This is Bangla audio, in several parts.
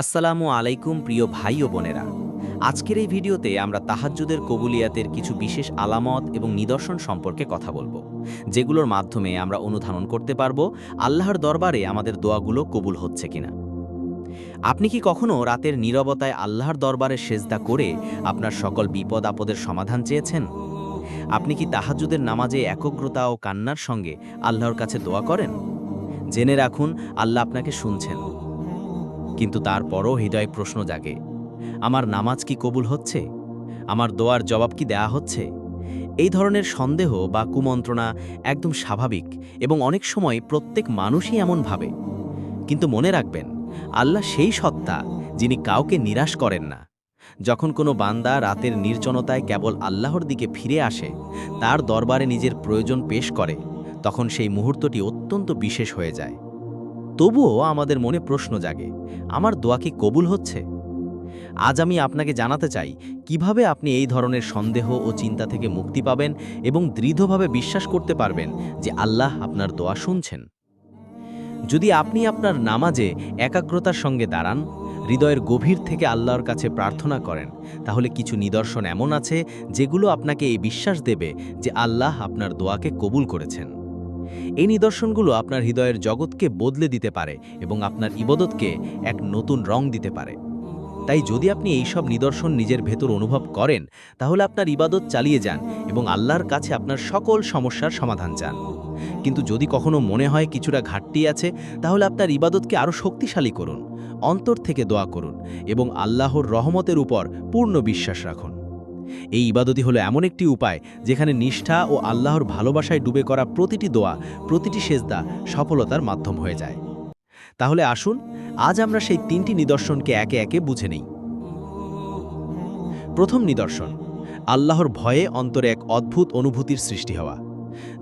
আসসালামু আলাইকুম প্রিয় ভাই ও বোনেরা। আজকের এই ভিডিওতে আমরা তাহাজ্জুদের কবুলিয়াতের কিছু বিশেষ আলামত এবং নিদর্শন সম্পর্কে কথা বলব, যেগুলোর মাধ্যমে আমরা অনুধাবন করতে পারব আল্লাহর দরবারে আমাদের দোয়াগুলো কবুল হচ্ছে কিনা। আপনি কি কখনো রাতের নীরবতায় আল্লাহর দরবারে সেজদা করে আপনার সকল বিপদ আপদের সমাধান চেয়েছেন? আপনি কি তাহাজ্জুদের নামাজে একগ্রতা ও কান্নার সঙ্গে আল্লাহর কাছে দোয়া করেন? জেনে রাখুন, আল্লাহ আপনাকে শুনছেন। কিন্তু তারপরও হৃদয় প্রশ্ন জাগে, আমার নামাজ কি কবুল হচ্ছে? আমার দোয়ার জবাব কি দেয়া হচ্ছে? এই ধরনের সন্দেহ বা কুমন্ত্রণা একদম স্বাভাবিক এবং অনেক সময় প্রত্যেক মানুষই এমন ভাবে। কিন্তু মনে রাখবেন, আল্লাহ সেই সত্তা যিনি কাউকে নিরাশ করেন না। যখন কোনো বান্দা রাতের নির্জনতায় কেবল আল্লাহর দিকে ফিরে আসে, তার দরবারে নিজের প্রয়োজন পেশ করে, তখন সেই মুহূর্তটি অত্যন্ত বিশেষ হয়ে যায়। তবুও আমাদের মনে প্রশ্ন জাগে, আমার দোয়া কি কবুল হচ্ছে? আজ আমি আপনাকে জানাতে চাই, কীভাবে আপনি এই ধরনের সন্দেহ ও চিন্তা থেকে মুক্তি পাবেন এবং দৃঢ়ভাবে বিশ্বাস করতে পারবেন যে আল্লাহ আপনার দোয়া শুনছেন? যদি আপনি আপনার নামাজে একাগ্রতার সঙ্গে দাঁড়ান, হৃদয়ের গভীর থেকে আল্লাহর কাছে প্রার্থনা করেন, তাহলে কিছু নিদর্শন এমন আছে যেগুলো আপনাকে এই বিশ্বাস দেবে যে আল্লাহ আপনার দোয়াকে কবুল করেছেন। এই নিদর্শনগুলো আপনার হৃদয়ের জগৎকে বদলে দিতে পারে এবং আপনার ইবাদতকে এক নতুন রং দিতে পারে। তাই যদি আপনি এই সব নিদর্শন নিজের ভেতর অনুভব করেন, তাহলে আপনার ইবাদত চালিয়ে যান এবং আল্লাহর কাছে আপনার সকল সমস্যার সমাধান চান। কিন্তু যদি কখনো মনে হয় কিছুটা ঘাটতি আছে, তাহলে আপনার ইবাদতকে আরও শক্তিশালী করুন, অন্তর থেকে দোয়া করুন এবং আল্লাহর রহমতের উপর পূর্ণ বিশ্বাস রাখুন। এই ইবাদতি হলো এমন একটি উপায় যেখানে নিষ্ঠা ও আল্লাহর ভালোবাসায় ডুবে করা প্রতিটি দোয়া, প্রতিটি সেজদা সফলতার মাধ্যম হয়ে যায়। তাহলে আসুন, আজ আমরা সেই তিনটি নিদর্শনকে একে একে বুঝে নেই। প্রথম নিদর্শন, আল্লাহর ভয়ে অন্তরে এক অদ্ভুত অনুভূতির সৃষ্টি হওয়া।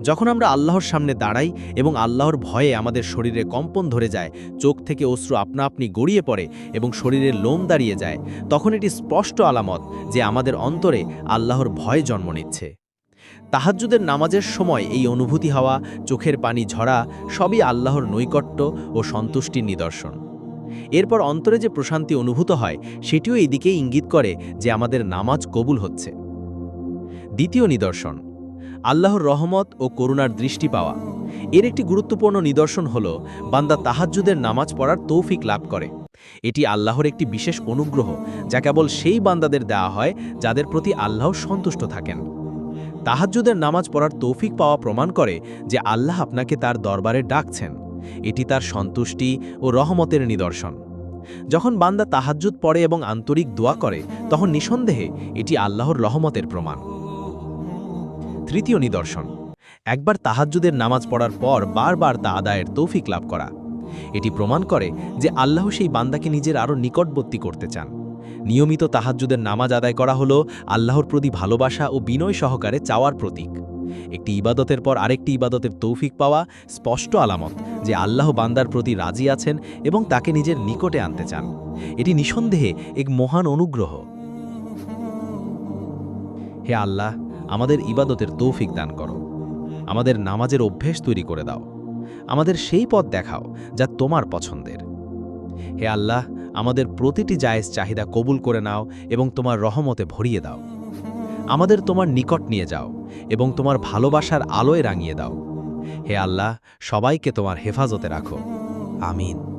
যখন আমরা আল্লাহর সামনে দাঁড়াই এবং আল্লাহর ভয়ে আমাদের শরীরে কম্পন ধরে যায়, চোখ থেকে অশ্রু আপনা আপনি গড়িয়ে পড়ে এবং শরীরের লোম দাঁড়িয়ে যায়, তখন এটি স্পষ্ট আলামত যে আমাদের অন্তরে আল্লাহর ভয় জন্ম নিচ্ছে। তাহাজ্জুদের নামাজের সময় এই অনুভূতি হওয়া, চোখের পানি ঝরা, সবই আল্লাহর নৈকট্য ও সন্তুষ্টির নিদর্শন। এরপর অন্তরে যে প্রশান্তি অনুভূত হয়, সেটিও এই দিকে ইঙ্গিত করে যে আমাদের নামাজ কবুল হচ্ছে। দ্বিতীয় নিদর্শন আল্লাহর রহমত ও করুণার দৃষ্টি পাওয়া। এর একটি গুরুত্বপূর্ণ নিদর্শন হল, বান্দা তাহাজ্জুদের নামাজ পড়ার তৌফিক লাভ করে। এটি আল্লাহর একটি বিশেষ অনুগ্রহ, যা কেবল সেই বান্দাদের দেওয়া হয়, যাদের প্রতি আল্লাহ সন্তুষ্ট থাকেন। তাহাজ্জুদের নামাজ পড়ার তৌফিক পাওয়া প্রমাণ করে যে আল্লাহ আপনাকে তার দরবারে ডাকছেন। এটি তার সন্তুষ্টি ও রহমতের নিদর্শন। যখন বান্দা তাহাজ্জুদ পড়ে এবং আন্তরিক দোয়া করে, তখন নিঃসন্দেহে এটি আল্লাহর রহমতের প্রমাণ। তৃতীয় নিদর্শন। একবার তাহাজ্জুদের নামাজ পড়ার পর বারবার তা আদায়ের তৌফিক লাভ করা। এটি প্রমাণ করে যে আল্লাহ সেই বান্দাকে নিজের আরও নিকটবর্তী করতে চান। নিয়মিত তাহাজ্জুদের নামাজ আদায় করা হলো আল্লাহর প্রতি ভালোবাসা ও বিনয় সহকারে চাওয়ার প্রতীক। একটি ইবাদতের পর আরেকটি ইবাদতের তৌফিক পাওয়া স্পষ্ট আলামত যে আল্লাহ বান্দার প্রতি রাজি আছেন এবং তাকে নিজের নিকটে আনতে চান। এটি নিঃসন্দেহে এক মহান অনুগ্রহ। হে আল্লাহ আমাদের ইবাদতের তৌফিক দান করো। আমাদের নামাজের অভ্যেস তৈরি করে দাও। আমাদের সেই পথ দেখাও যা তোমার পছন্দের। হে আল্লাহ, আমাদের প্রতিটি জায়েজ চাহিদা কবুল করে নাও এবং তোমার রহমতে ভরিয়ে দাও। আমাদের তোমার নিকট নিয়ে যাও এবং তোমার ভালোবাসার আলোয় রাঙিয়ে দাও। হে আল্লাহ, সবাইকে তোমার হেফাজতে রাখো। আমিন।